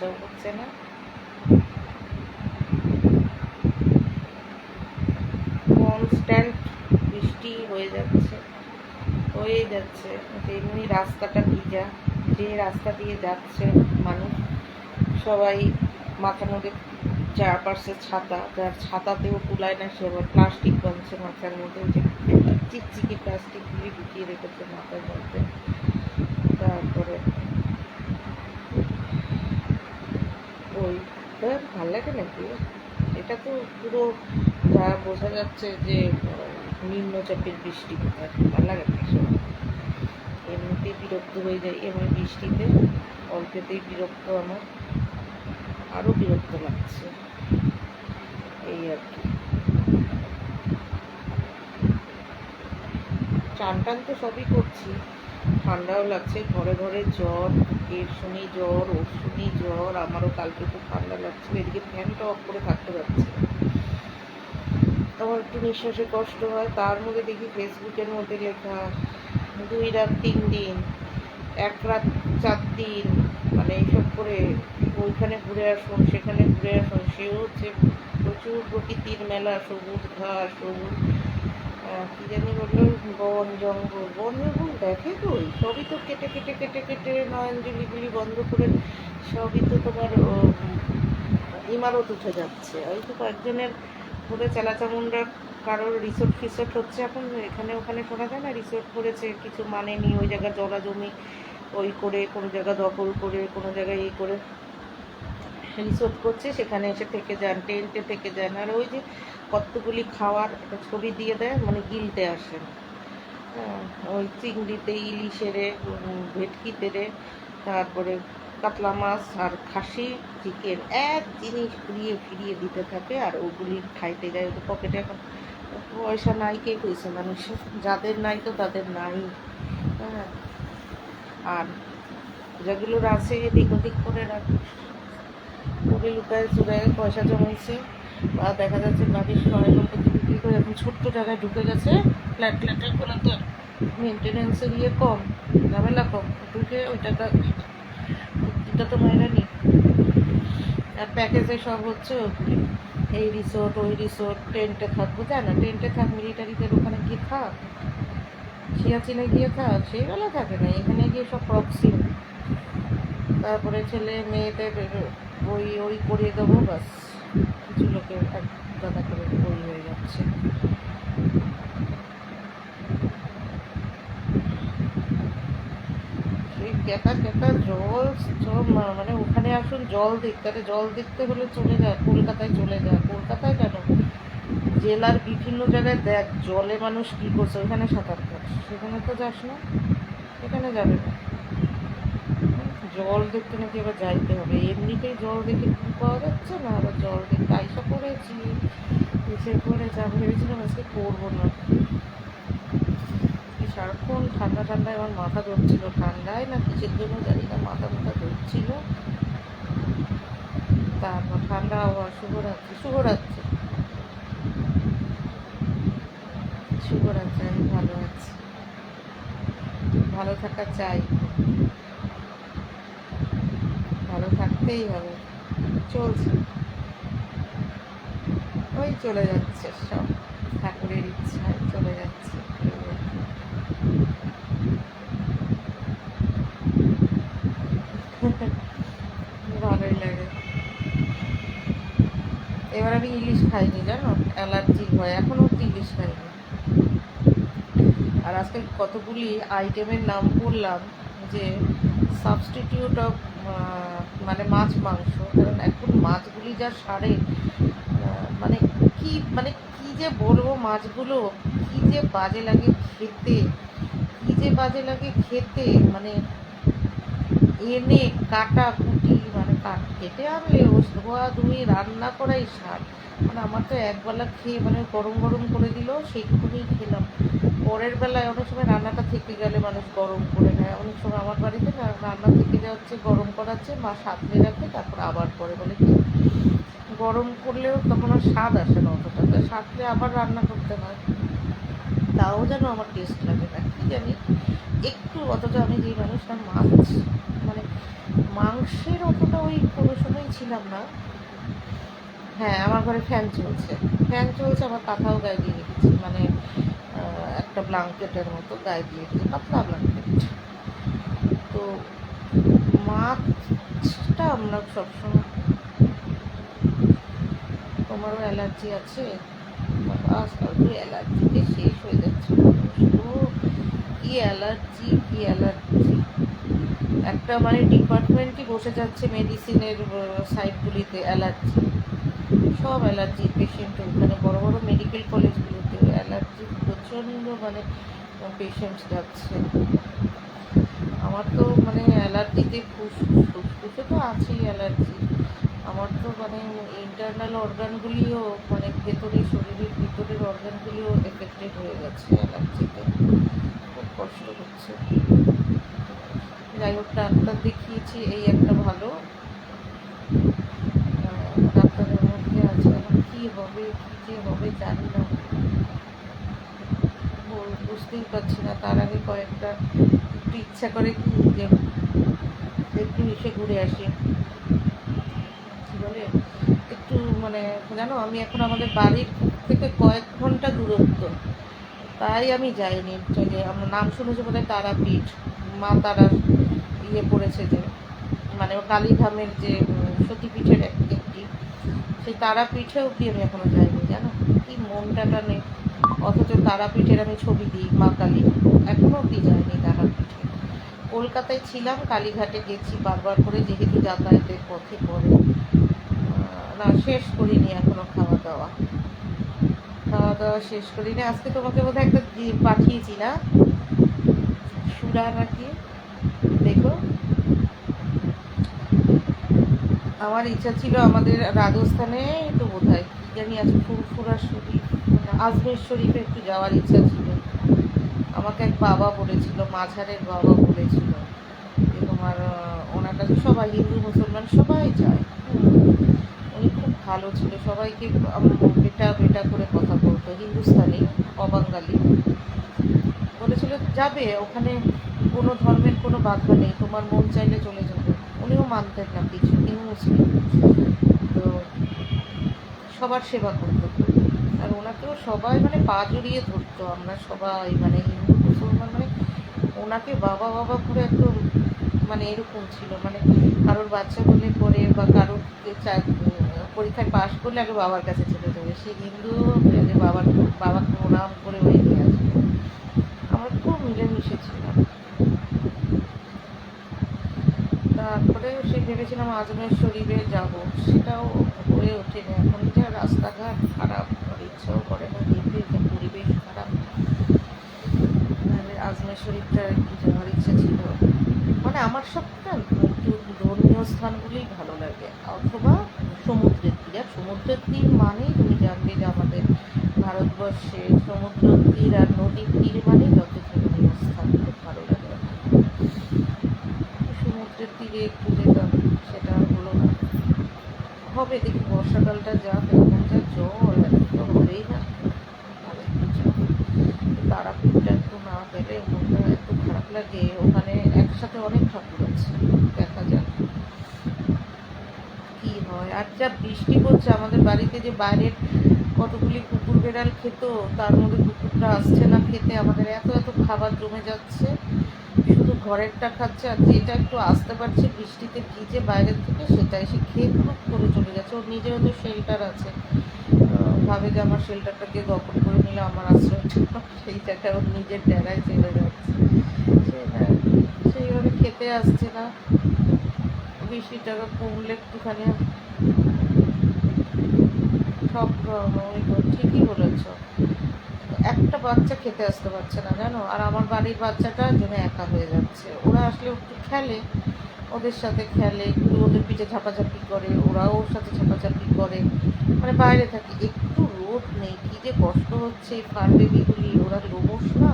ইচ্ছাও করছে না। কনস্ট্যান্ট বৃষ্টি হয়ে যাচ্ছে হয়ে যাচ্ছে। তেমনি রাস্তাটা ভিজা, যে রাস্তা দিয়ে যাচ্ছে মানুষ, সবাই মাথার মধ্যে চারপাশে ছাতা, যার ছাতাতেও কুলায় না সে, আবার প্লাস্টিক বানছে মাথার মধ্যে, যে চিকচিকি প্লাস্টিকগুলি ঢুকিয়ে রেখেছে মাথার মধ্যে। তারপরে ওই তা ভালো লাগে নাকি? এটা তো পুরো যা বোঝা যাচ্ছে যে নিম্নচাপের বৃষ্টি কোথায়? ভালো লাগে না এমনিতেই বিরক্ত হয়ে যায়। এমনি বৃষ্টিতে অল্পেতেই বিরক্ত আমার। আরও বিরক্ত লাগছে। এই আর কি। চান টান তো সবই করছি। ঠান্ডাও লাগছে। ঘরে ঘরে জ্বর এর জ্বর ওর জ্বর, আমারও কালকে খুব ঠান্ডা লাগছিল, এদিকে ফ্যানটা অফ করে থাকতে পারছি। আমার একটু নিঃশ্বাসে কষ্ট হয়, তার মধ্যে দেখি ফেসবুকের মধ্যে লেখা, দুই রাত, তিন দিন, এক রাত, চার দিন মানে এইসব করে ওইখানে ঘুরে আসুন, সেখানে ঘুরে আসুন সেও হচ্ছে প্রচুর প্রকৃতির মেলা, সবুজ ঘাস, সবুজ কি জানি বলল বন, জঙ্গল। বন জঙ্গল দেখে তো সবই তো কেটে কেটে কেটে কেটে নয়নজলিগুলি বন্ধ করে সবই তো তোমার ইমারত উঠে যাচ্ছে। ওই তো কয়েকজনের ঘুরে চেলাচামুন্ডার কারোর রিসোর্ট ফিসোর্ট হচ্ছে এখন এখানে ওখানে শোনা যায় না? রিসোর্ট করেছে কিছু মানে নি ওই জায়গায় জলা জমি, ওই করে, কোনো জায়গা দখল করে, কোনো জায়গায় এই করে রিসোর্ট করছে, সেখানে এসে থেকে যান টেন্টে থেকে যান। আর ওই যে কতগুলি খাওয়ার একটা ছবি দিয়ে দেয় মানে গিলতে আসেন হ্যাঁ, ওই চিংড়িতে ইলিশেরে ভেটকিতে রে তারপরে কাতলা মাছ আর খাসি চিকেন এক জিনিস ফিরিয়ে ফিরিয়ে দিতে থাকে আর ওগুলি খাইতে যায় ওদের পকেটে। এখন পয়সা নাই কে কইছে মানুষের যাদের নাই তো তাদের নাই। হ্যাঁ। আর যেগুলোর আছে এদিক ওদিক করে রাখে। করে লুকায় চুরায় পয়সা জমাইছে। বা দেখা যাচ্ছে বাড়ির সবাই বিক্রি করে এখন ছোট্ট জায়গায় ঢুকে গেছে। ফ্ল্যাট ফ্ল্যাটের কোনো তো মেনটেনেন্সের ইয়ে কম, ঝামেলা কম। ঢুকে ওই টাকা এটা তো মাইনা নি আর প্যাকেজে সব হচ্ছে ওগুলি এই রিসোর্ট ওই রিসোর্ট টেন্টে থাকব জানো না? টেন্টে থাক মিলিটারিদের ওখানে গিয়ে থাক। সিয়াচিনে গিয়ে থাক, সেইবেলা থাকে না। এখানে গিয়ে সব প্রক্সি তারপরে ছেলে মেয়েদের ওই ওই করিয়ে দেবো, বাস। কিছু লোকের এক করে ওই হয়ে যাচ্ছে। সেই ক্যাটা ক্যাটা জল মানে ওখানে আসুন জল দেখতে জল দেখতে হলে চলে যায় কলকাতায় চলে যায় কলকাতায় কেন? জেলার বিভিন্ন জায়গায় দেখ, জলে মানুষ কী করছে ওখানে সাঁতার কাট সেখানে তো যাস না, এখানে যাবে না। জল দেখতে নাকি এবার যাইতে হবে। এমনিতেই জল দেখে পাওয়া যাচ্ছে না? আবার জল দেখতে আইসা করেছি এসে করে যা ভেবেছিলাম আজকে করব না। সারাক্ষণ ঠান্ডা ঠান্ডায় আমার মাথা ধরছিল। ঠান্ডায় না কিসের জন্য জানি না, মাথা মাথা ধরছিল। তারপর ঠান্ডা আবহাওয়া, শুভরাত্রি শুভরাত্রি। শুভরাত্রি, আমি ভালো আছি। ভালো থাকা চাই। থাকতেই হবে। চলছে। ওই চলে যাচ্ছে সব। ঠাকুরের ইচ্ছায় চলে যাচ্ছে। ভালোই লাগে। এবার আমি ইলিশ খাইনি, জানো? অ্যালার্জি হয়। এখনও অব্দি ইলিশ খাইনি। আর আজকে কতগুলি আইটেমের নাম করলাম যে সাবস্টিটিউট অফ মানে মাছ, মাংস। কারণ এখন মাছগুলি যা সারে মানে কি মানে কি যে বলব মাছগুলো, কি যে বাজে লাগে খেতে, কি যে বাজে লাগে খেতে মানে এনে কাটা কুটি মানে কাট কেটে আনলে ও ধোয়া ধুয়ে রান্না করাই স্বাদ। মানে আমার তো একবেলা খেয়ে মানে গরম গরম করে দিল, সেইটুকুনি খেলাম। পরের বেলায় অনেক সময় রান্নাটা থেকে গেলে মানুষ গরম করে নেয়। অনেক সময় আমার বাড়িতে না রান্না থেকে যাচ্ছে, গরম করাচ্ছে, মা সাঁতরে রাখে, তারপর আবার করে বলে কি? গরম করলেও তখন আর স্বাদ আসে না অতটা। সাঁতরে আবার রান্না করতে হয়। তাও যেন আমার টেস্ট লাগে না, কি জানি? একটু অতটা আমি যে মানুষটা মাছ মানে মাংসের অতটা ওই সময় ছিলাম না। হ্যাঁ আমার ঘরে ফ্যান চলছে। ফ্যান চলছে, আমার কাঁথাও গায়ে দিয়ে রেখেছি। মানে একটা ব্লাঙ্কেটের মতো গায়ে দিয়ে রেখেছি পাতলা ব্লাঙ্কেট তো মাছটা আমরা সবসময় তোমারও অ্যালার্জি আছে? আজকাল অ্যালার্জিতে শেষ হয়ে যাচ্ছে। কি অ্যালার্জি কি অ্যালার্জি? একটা মানে ডিপার্টমেন্টই বসে যাচ্ছে মেডিসিনের সাইটগুলিতে অ্যালার্জি। সব অ্যালার্জি পেশেন্ট ওখানে বড় বড় মেডিকেল কলেজগুলোতে অ্যালার্জি প্রচণ্ড মানে পেশেন্ট যাচ্ছে। আমার তো মানে অ্যালার্জিতে ফুসফুস ফুসফুসে তো আছেই অ্যালার্জি। আমার তো মানে ইন্টারনাল অর্গানগুলিও মানে ভেতরে, শরীরের ভিতরের অর্গানগুলিও এফেক্টেড হয়ে গেছে অ্যালার্জিতে। খুব কষ্ট হচ্ছে। যাই হোক, ডাক্তার দেখিয়েছি, এই একটা ভালো আহ, ডাক্তারের মধ্যে আছে এখন কী হবে, কী যে হবে জানি না। বুঝতেই পারছি না, তার আগে কয়েকটা একটু ইচ্ছা করে কি যে একটু এসে ঘুরে আসি। কি বলে? একটু মানে জানো, আমি এখন আমাদের বাড়ির থেকে কয়েক ঘণ্টা দূরত্ব। তাই আমি যাইনি যে আমরা নাম শুনেছি বোধহয় তারাপীঠ। মা তারার ইয়ে পড়েছে যে মানে কালীধামের যে সতীপীঠের এক- একটি সেই তারাপীঠে অব্দি আমি এখনও যাইনি, জানো? কি মনটা টানে? অথচ তারাপীঠের আমি ছবি দিই, মা কালী। এখনও অব্দি যাইনি তারাপীঠে। কলকাতায় ছিলাম, কালীঘাটে গেছি, বারবার করে যেহেতু যাতায়াতের পথে পড়ে। না, শেষ করিনি এখনও খাওয়া দাওয়া খাওয়া দাওয়া শেষ করিনি। আজকে তোমাকে বোধহয় একটা পাঠিয়েছি না? সুরা নাকি? দেখো। আমার ইচ্ছা ছিল আমাদের রাজস্থানে তো বোধ হয় কি জানি আছে, ফুরফুরা শরীফ, আজমের শরীফে একটু যাওয়ার ইচ্ছা ছিল। আমাকে এক বাবা বলেছিল, মাঝারের বাবা বলেছিল যে তোমার ওনার কাছে সবাই, হিন্দু, মুসলমান সবাই যায়। উনি খুব ভালো ছিল, সবাইকে বেটা বেটা করে কথা বলতো, হিন্দুস্তানি, অবাঙ্গালি। বলেছিল, যাবে, ওখানে কোনো ধর্মের কোনো বাধা নেই, তোমার মন চাইলে চলে যাবে। উনিও মানতেন না কিছু তিনি মুসলিম। তো সবার সেবা করতো। আর ওনাকেও সবাই মানে পা জড়িয়ে ধরতো। আমরা সবাই মানে হিন্দু, মুসলমান মানে ওনাকে বাবা বাবা করে একদম মানে এরকম ছিল। মানে কারোর বাচ্চা হলে পরে বা কারোর পরীক্ষায় পাশ করলে আগে বাবার কাছে চলে যাবে। সে হিন্দু বাবার, বাবাকে প্রণাম করে ওই নিয়ে আসবে আমরা খুব মিলেমিশে ছিলাম। তারপরে সে ভেবেছিলাম আজমের শরীরে যাব। সেটাও হয়ে ওঠেনি। এখন যা রাস্তাঘাট খারাপ ইচ্ছাও করে না যেতে পরিবেশ খারাপ। আজমের শরীফটা একটু যাওয়ার ইচ্ছা ছিল। মানে আমার সবটা ধর্মীয় স্থানগুলোই ভালো লাগে। অথবা সমুদ্রের তীর। আর সমুদ্রের তীর মানেই তুমি জানবে যে আমাদের ভারতবর্ষে সমুদ্র তীর আর নদীর তীর মানেই যত ধর্মীয় স্থান খুব ভালো লাগে আমার। সমুদ্রের তীরে একটু যেতাম সেটা হলো না। হবে দেখি বর্ষাকালটা যা এখন যা জল তো হবেই না। একটু। তারাপীঠটা একটু না পেলে মনটা এত খারাপ লাগে। ওখানে একসাথে অনেক ঠাকুর আছে, দেখা যাক কি হয়। আর যা বৃষ্টি পড়ছে, আমাদের বাড়িতে যে বাইরের কতগুলি কুকুর বেড়াল খেত, তার মধ্যে কুকুরটা আসছে না খেতে। আমাদের এত এত খাবার জমে যাচ্ছে। শুধু ঘরেরটা খাচ্ছে আর যেটা একটু আসতে পারছে বৃষ্টিতে ভিজে বাইরের থেকে সেটা এসে খেয়ে খুব করে চলে যাচ্ছে ওর নিজের তো শেল্টার আছে। ভাবে যে আমার শেল্টারটাকে দখল করে নিলে আমার আশ্রয় সেই জায়গায় ওর নিজের ডেরায় চলে যাচ্ছে। সেটা সেইভাবে খেতে আসছে না। বেশি টাকা কমলে একটুখানি সব ঠিকই বলেছ। একটা বাচ্চা খেতে আসতে পারছে না, জানো? আর আমার বাড়ির বাচ্চাটা জন্য একা হয়ে যাচ্ছে। ওরা আসলে একটু খেলে, ওদের সাথে খেলে, একটু ওদের পিঠে ঝাপাঝাপি করে, ওরাও ওর সাথে ঝাপাঝাপি করে। মানে বাইরে থাকে, একটু রোদ নেই, কী যে কষ্ট হচ্ছে এই ফার বেবিগুলি, ওরা লোমস না?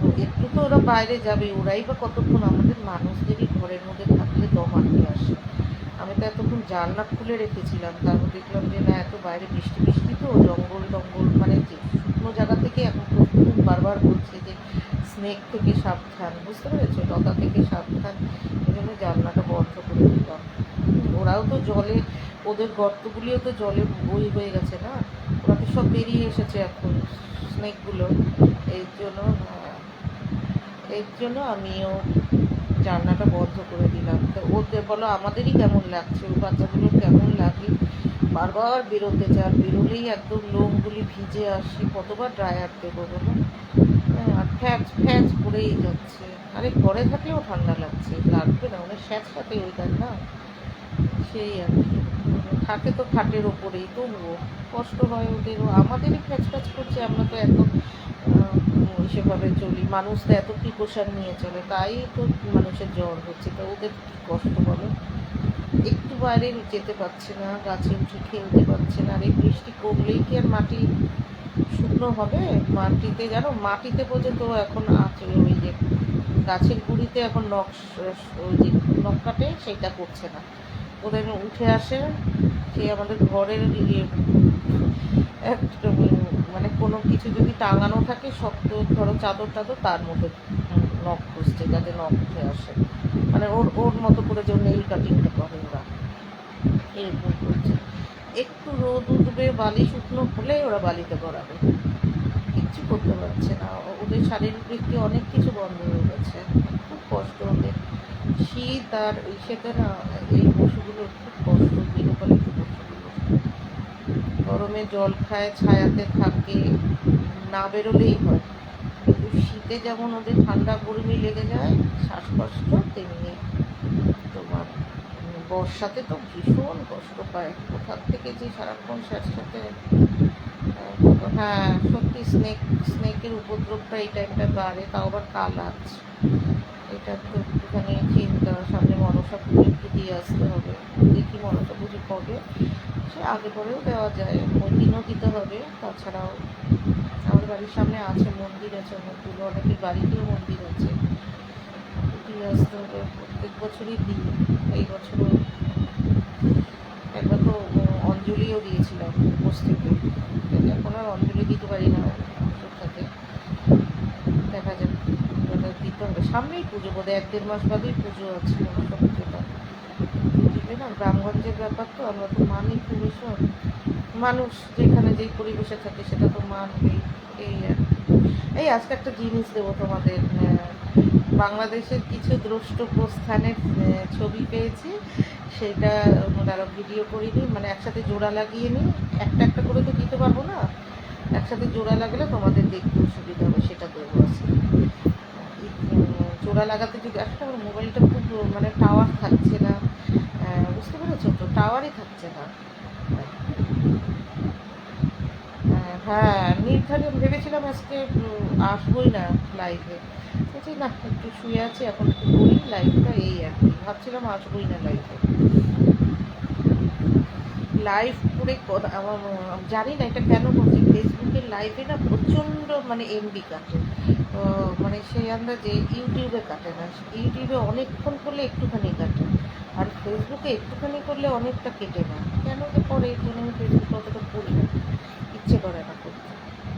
তো একটু তো ওরা বাইরে যাবে, ওরাই বা কতক্ষণ আমাদের মানুষদেরই ঘরের মধ্যে থাকলে দম আটকে আসে। আমি তো এতক্ষণ জানলা খুলে রেখেছিলাম, তারপর দেখলাম যে না, এত বাইরে বৃষ্টি বৃষ্টি তো, জঙ্গল, টঙ্গল মানে যে শুকনো জায়গা থেকে এখন বারবার বলছে যে স্নেক থেকে সাবধান, বুঝতে পেরেছ? লতা থেকে সাবধান। এই জন্য জানলাটা বন্ধ করে দিলাম। ওরাও তো জলে, ওদের গর্তগুলিও তো জলে বই হয়ে গেছে না? ওরা তো সব বেরিয়ে এসেছে এখন স্নেকগুলো এর জন্য এর জন্য আমিও জানলাটা বন্ধ করে দিলাম। তো ওদের বলো, আমাদেরই কেমন লাগছে? ওই বাচ্চাগুলো কেমন লাগে বারবার বেরোতে চায় আর বেরোলেই একদম লোমগুলি ভিজে আসে কতবার ড্রায়ার দেবো বলো? হ্যাঁ, আর ফ্যাচ ফ্যাচ করেই যাচ্ছে। আরে ঘরে থাকলেও ঠান্ডা লাগছে লাগবে না মানে স্যাঁচ থাকে ওইটার না? সেই আর কি। থাকে তো খাটের ওপরেই তবুও কষ্ট হয় ওদেরও। আমাদেরই ফ্যাচ ফ্যাচ করছে আমরা তো এত সেভাবে চলি। মানুষ তো এত প্রিকশন নিয়ে চলে তাই তো মানুষের জ্বর হচ্ছে। তো ওদের কী কষ্ট বলো? একটু বাইরে যেতে পারছে না, গাছে উঠে খেলতে পারছে না, আর এই বৃষ্টি কমলেই কি আর মাটি শুকনো হবে? মাটিতে জানো, মাটিতে পর্যন্ত এখন আছে ওই যে গাছের গুঁড়িতে এখন ওই যে নখ কাটে সেটা করছে না। ওদের উঠে আসে, সে আমাদের ঘরের ইয়ে মানে কোনো কিছু যদি টাঙানো থাকে শক্ত ধরো চাদর টাদর তার মধ্যে নখ খুঁজছে, যাতে নখ উঠে আসে। মানে ওর ওর মতো করে যে নেইল কাটিংটা করে ওরা। এরকম করছে। একটু রোদ উঠবে, বালি শুকনো হলে ওরা বালিতে গড়াবে। কিচ্ছু করতে পারছে না। ওদের শারীরিক বৃত্তি অনেক কিছু বন্ধ হয়ে গেছে। খুব কষ্ট ওদের শীত আর ইসেতে না, এই পশুগুলোর খুব কষ্ট, গৃহপালিত পশুগুলো। গরমে জল খায়, ছায়াতে থাকে, না বেরোলেই হয়। কিন্তু শীতে যেমন ওদের ঠান্ডা গরমই লেগে যায় শ্বাসকষ্ট তেমনি তোমার বর্ষাতে তো ভীষণ কষ্ট পায় কোথার থেকে যে সারাক্ষণ আহ, হ্যাঁ সত্যি স্নেক স্নেকের উপদ্রবটা এই টাইমটা বাড়ে তাও আবার কালাজ এটা তো একটুখানি চিন্তা সামনে মনসা পুজো একটু দিয়ে আসতে হবে? দেখি মনসা পুজো কবে? সে আগে পরেও দেওয়া যায় ওই দিনও দিতে হবে তাছাড়াও বাড়ির সামনে আছে, মন্দির আছে অনেকগুলো অনেকের বাড়িতেও মন্দির আছে। প্রত্যেক বছরই দিই, এই বছরও একবার তো অঞ্জলিও দিয়েছিলাম উপোস থেকে এখন আর অঞ্জলি দিতে পারি না সাথে দেখা যাক দিতে হবে। সামনেই পুজো বোধহয় এক দেড় মাস বাদেই পুজো আছে পুজোটা বুঝলে না? গ্রামগঞ্জের ব্যাপার তো, আমরা তো মানি খুব ভীষণ মানুষ যেখানে যেই পরিবেশে থাকে সেটা তো মানবেই, এই আর। এই আজকে একটা জিনিস দেবো তোমাদের বাংলাদেশের কিছু দ্রষ্টব্য স্থানের ছবি পেয়েছি, সেটা তারা ভিডিও করিনি মানে একসাথে জোড়া লাগিয়ে নিই, একটা একটা করে তো দিতে পারব না, একসাথে জোড়া লাগালে তোমাদের দেখতে সুবিধা হবে, সেটা দেবো আজকে। জোড়া লাগাতে যদি একটা আমার মোবাইলটা খুব মানে টাওয়ার থাকছে না বুঝতে পেরেছ তো? টাওয়ারই থাকছে না। হ্যাঁ নির্ধারণ ভেবেছিলাম আজকে আসবোই না লাইভে বলছি, না, একটু শুয়ে আছি, এখন একটু করি লাইভটা এই আর কি। ভাবছিলাম আসবোই না লাইভে লাইভ করে আমার জানি না এটা কেন করছি। ফেসবুকের লাইভে না প্রচণ্ড মানে এমবি কাটে। মানে সেই আন্দাজে ইউটিউবে কাটে না ইউটিউবে অনেকক্ষণ করলে একটুখানি কাটে। আর ফেসবুকে একটুখানি করলে অনেকটা কেটে না। কেন যে পরে এই জন্য আমি ফেসবুক অতটা করি না। ইচ্ছে করে না করতে।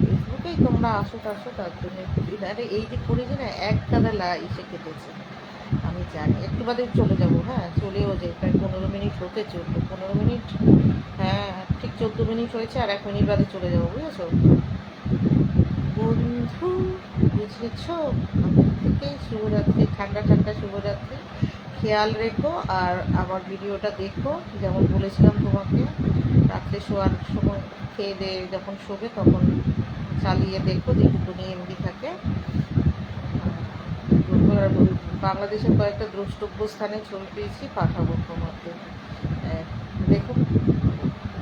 ফেসবুকেই তোমরা আসো টাসো, তার জন্য না। আরে এই যে করেছি না এক লা এসে কেটেছে। আমি জানি, একটু বাদে চলে যাব হ্যাঁ? চলেও যাই প্রায় পনেরো মিনিট হতে চলল। পনেরো মিনিট হ্যাঁ ঠিক চোদ্দ মিনিট হয়েছে আর এক মিনিট বাদে চলে যাব, বুঝেছ? বন্ধু, বুঝেছ? আমার থেকে শুভরাত্রি, ঠান্ডা ঠান্ডা শুভরাত্রি। খেয়াল রেখো আর আমার ভিডিওটা দেখো, যেমন বলেছিলাম তোমাকে, রাত্রে শোয়ার সময়। খেয়ে দিয়ে যখন শোবে তখন চালিয়ে দেখব দেখো যেটুকুনি এমবি থাকে। বাংলাদেশের কয়েকটা দ্রষ্টব্য স্থানে ছবি পেয়েছি পাঠাবো তোমাকে হ্যাঁ, দেখো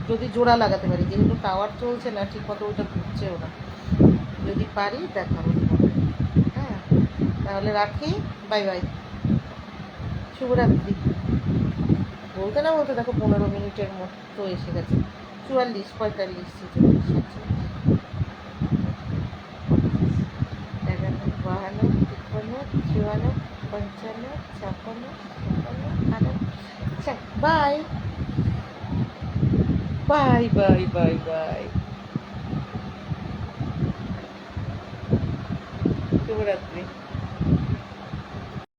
যদি জোড়া লাগাতে পারি যেহেতু টাওয়ার চলছে না ঠিক মতো ওটা ঘুরছেও না। যদি পারি দেখাবো হ্যাঁ তাহলে রাখি বাই বাই শুভরাত্রি। বলতে না বলতে দেখো পনেরো মিনিটের মতো এসে গেছে। চুয়াল্লিশ, পঁয়তাল্লিশ, ছেচল্লিশ এগারো বাহান্ন, তিপ্পান্ন, চুয়ান্ন, পঞ্চান্ন, ছাপ্পান্ন ছাপ্পান্ন, আটান্ন। আচ্ছা bye. Bye bye bye bye. শুভরাত্রি।